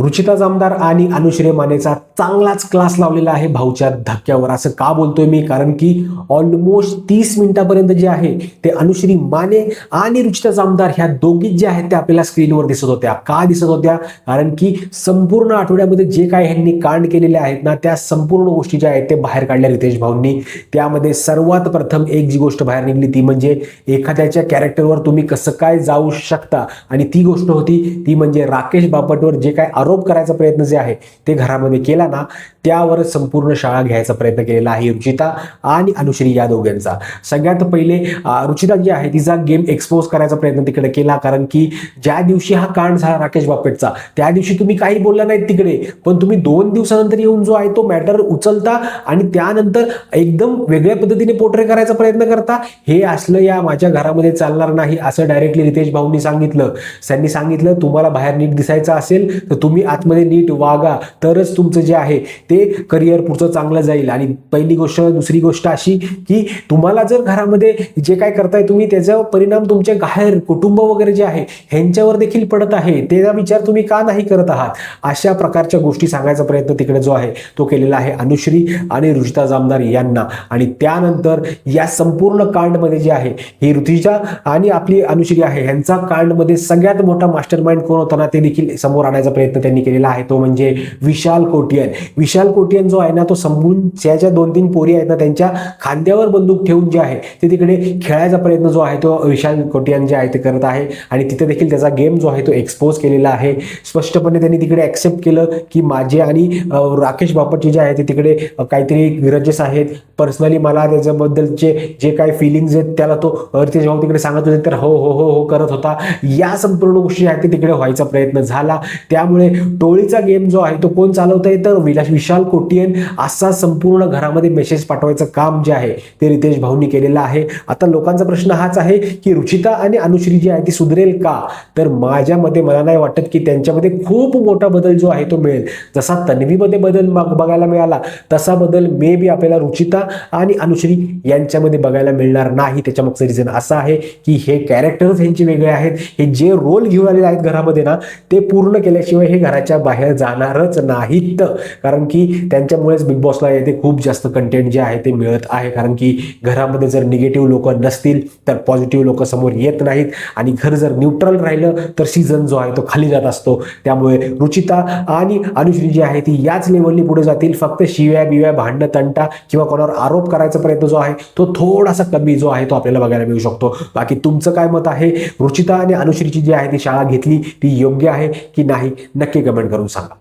रुचिता जामदार आणि अनुश्री मानेचा चांगलाच क्लास लावलेला आहे भाऊच्या धक्क्यावर. असं का बोलतोय मी? कारण की ऑलमोस्ट तीस मिनिटापर्यंत जे आहे ते अनुश्री माने आणि रुचिता जामदार ह्या दोघीच जे आहेत त्या आपल्याला स्क्रीनवर दिसत होत्या. का दिसत होत्या? कारण की संपूर्ण आठवड्यामध्ये जे काय ह्यांनी कांड केलेले आहेत ना त्या संपूर्ण गोष्टी ज्या आहेत ते बाहेर काढल्या रितेश भाऊंनी. त्यामध्ये सर्वात प्रथम एक जी गोष्ट बाहेर निघली ती म्हणजे एखाद्याच्या कॅरेक्टरवर तुम्ही कसं काय जाऊ शकता? आणि ती गोष्ट होती ती म्हणजे राकेश बापटवर जे काय आरोप करायचा प्रयत्न जे आहे ते घरामध्ये केला ना त्यावर संपूर्ण शाळा घ्यायचा प्रयत्न केलेला आहे रुचिता आणि अनुश्री या दोघांचा. सगळ्यात पहिले रुचिता जी आहे तिचा गेम एक्सपोज करायचा प्रयत्न तिकडे केला कारण की ज्या दिवशी हा कांड झाला राकेश बापेटचा त्या दिवशी तुम्ही काही बोलला नाहीत तिकडे. पण तुम्ही दोन दिवसानंतर येऊन जो आहे तो मॅटर उचलता आणि त्यानंतर एकदम वेगळ्या पद्धतीने पोर्ट्रे करायचा प्रयत्न करता हे असलं या माझ्या घरामध्ये चालणार नाही असं डायरेक्टली रितेश भाऊंनी सांगितलं. त्यांनी सांगितलं तुम्हाला बाहेर नीट दिसायचं असेल तर तुम्ही तुम्ही आतमध्ये नीट वागा तरच तुमचं जे आहे ते करिअर पुढचं चांगलं जाईल. आणि पहिली गोष्ट दुसरी गोष्ट अशी की तुम्हाला जर घरामध्ये जे काय करताय तुम्ही त्याचा परिणाम तुमच्या बाहेर कुटुंब वगैरे जे आहे ह्यांच्यावर देखील पडत आहे. त्याचा विचार तुम्ही का नाही करत आहात? अशा प्रकारच्या गोष्टी सांगायचा प्रयत्न तिकडे जो आहे तो केलेला आहे अनुश्री आणि रुचिता जामदार यांना. आणि त्यानंतर या संपूर्ण कांडमध्ये जे आहे ही ऋतुजा आणि आपली अनुश्री आहे ह्यांचा कांडमध्ये सगळ्यात मोठा मास्टर माइंड कोण होताना ते देखील समोर आणायचा प्रयत्न त्यांनी केलेला आहे. तो म्हणजे विशाल कोटियन विशाल कोटियन जो आहे ना तो समजून ज्या दोन तीन पोरी आहेत ना त्यांच्या खांद्यावर बंदूक ठेवून जे आहे ते तिकडे खेळायचा प्रयत्न जो आहे तो विशाल कोटियन जे आहे ते करत आहे. आणि तिथे देखील त्याचा गेम जो आहे तो एक्सपोज केलेला आहे. स्पष्टपणे त्यांनी तिकडे ऍक्सेप्ट केलं की माझे आणि राकेश बापटचे जे आहे ते तिकडे काहीतरी ग्रजेस आहेत. पर्सनली मला त्याच्याबद्दलचे जे काही फिलिंग्स आहेत त्याला तो रितेश भाऊ तिकडे सांगत होते तर हो हो हो हो करत होता. या संपूर्ण गोष्टी आहेत ते तिकडे व्हायचा प्रयत्न झाला. त्यामुळे टोळीचा गेम जो आहे तो कोण चालवत आहे तर विलास विशाल कोटियन असा संपूर्ण घरामध्ये मेसेज पाठवायचं काम जे आहे ते रितेश भाऊंनी केलेलं आहे. आता लोकांचा प्रश्न हाच आहे की रुचिता आणि अनुश्री जी आहे ती सुधरेल का? तर माझ्या मते मला नाही वाटत की त्यांच्यामध्ये खूप मोठा बदल जो आहे तो मिळेल. जसा तन्वीमध्ये बदल बघायला मिळाला तसा बदल मे बी आपल्याला रुचिता आणि अनुश्री यांच्यामध्ये बघायला मिळणार नाही. त्याच्या मागचं रिझन असं आहे की हे कॅरेक्टर्स यांचे वेगळे आहेत. हे जे रोल घेऊन आलेले आहेत घरामध्ये ना ते पूर्ण केल्याशिवाय हे घराच्या बाहेर जाणारच नाहीत. कारण की त्यांच्यामुळेच बिग बॉसला येथे खूप जास्त कंटेंट जे आहे ते मिळत आहे. कारण की घरामध्ये जर निगेटिव्ह लोक नसतील तर पॉझिटिव्ह लोक समोर येत नाहीत. आणि घर जर न्यूट्रल राहिलं तर सीझन जो आहे तो खाली जात असतो. त्यामुळे रुचिता आणि अनुश्री जी आहे ती याच लेवलनी पुढे जातील. फक्त शिव्या बिव्या भांडणं तंटा किंवा कोणावर आरोप करायचा प्रयत्न जो आहे तो थोडासा कमी जो आहे तो आपल्याला बघायला मिळू शकतो. बाकी तुमचं काय मत आहे? रुचिता आणि अनुश्रीची जी आहे ती शाळा घेतली ती योग्य आहे की नाही? नक्की कमेंट करून सांगा.